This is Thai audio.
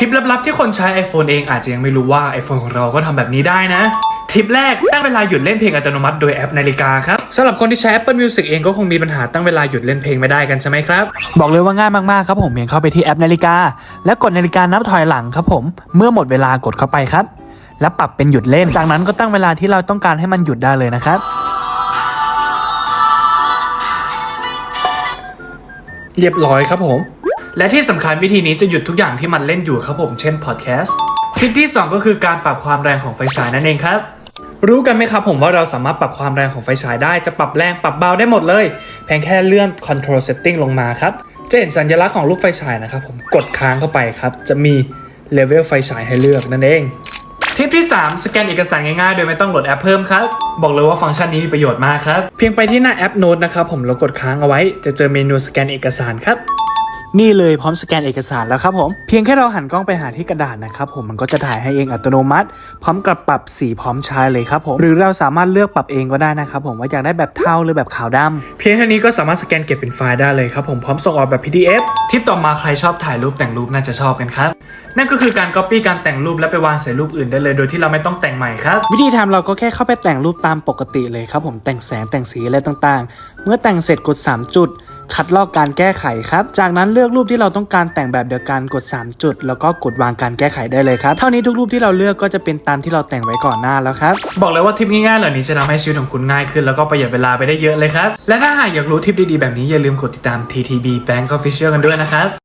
ทิปลับๆที่คนใช้ iPhone เองอาจจะยังไม่รู้ว่า iPhone ของเราก็ทำแบบนี้ได้นะ ทิปแรกตั้งเวลาหยุดเล่นเพลงอัตโนมัติโดยแอปนาฬิกาครับสำหรับคนที่ใช้ Apple Music เองก็คงมีปัญหาตั้งเวลาหยุดเล่นเพลงไม่ได้กันใช่ไหมครับ บอกเลยว่าง่ายมากๆครับผมเพียงเข้าไปที่แอปนาฬิกา แล้วกดนาฬิกานับถอยหลังครับผมเมื่อหมดเวลากดเข้าไปครับ แล้วปรับเป็นหยุดเล่น จากนั้นก็ตั้งเวลาที่เราต้องการให้มันหยุดได้เลยนะครับเรียบร้อยครับผม และที่สำคัญวิธีนี้จะหยุดทุกอย่างที่มันเล่นอยู่ครับผมเช่นพอดแคสต์ทิปที่ 2 ก็คือการปรับความแรงของไฟฉายนั่นเองครับรู้กันไหมครับผมว่าเราสามารถปรับความแรงของไฟฉายได้จะปรับแรงปรับเบาได้หมดเลย เพียงแค่เลื่อน control setting ลงมาครับจะเห็นสัญลักษณ์ของรูปไฟฉายนะครับผมกดค้างเข้าไปครับ จะมีเลเวลไฟฉายให้เลือกนั่นเองทิปที่ 3 สแกนเอกสารง่ายๆ โดยไม่ต้องโหลดแอปเพิ่มครับ บอกเลยว่าฟังก์ชันนี้มีประโยชน์มากครับ เพียงไปที่หน้าแอปโน้ตนะครับผมแล้วกดค้างเอาไว้ จะเจอเมนูสแกนเอกสารครับ นี่เลยพร้อมสแกนเอกสารแล้วครับผม เพียงแค่เราหันกล้องไปหาที่กระดาษนะครับผมมันก็จะถ่ายให้เองอัตโนมัติ พร้อมกับปรับสีพร้อมใช้เลยครับผม หรือเราสามารถเลือกปรับเองก็ได้นะครับผมว่าอยากได้แบบเทาหรือแบบขาวดำเพียงเท่านี้ก็สามารถสแกนเก็บเป็นไฟล์ได้เลยครับผมพร้อมส่งออกแบบ PDF ทิปต่อมาใครชอบถ่ายรูปแต่งรูปน่าจะชอบกันครับนั่นก็คือการ Copy การแต่งรูปแล้วไปวางใส่รูปอื่นได้เลย โดยที่เราไม่ต้องแต่งใหม่ครับ วิธีทำเราก็แค่เข้าไปแต่งรูปตามปกติเลยครับผมแต่งแสงแต่งสีอะไรต่างๆ เมื่อแต่งเสร็จกด 3 จุด คัดลอกการแก้ไขครับ จากนั้นเลือกรูปที่เราต้องการแต่งแบบเดียวกันกด 3 จุด แล้วก็กดวางการแก้ไขได้เลยครับ เท่านี้ทุกรูปที่เราเลือกก็จะเป็นตามที่เราแต่งไว้ก่อนหน้าแล้วครับ บอกเลยว่าทิปง่ายๆเหล่านี้จะทำให้ชีวิตของคุณง่ายขึ้น แล้วก็ประหยัดเวลาไปได้เยอะเลยครับ และถ้าหากอยากรู้ทิปดีๆแบบนี้อย่าลืมกดติดตาม TTB Bank Official กันด้วยนะครับ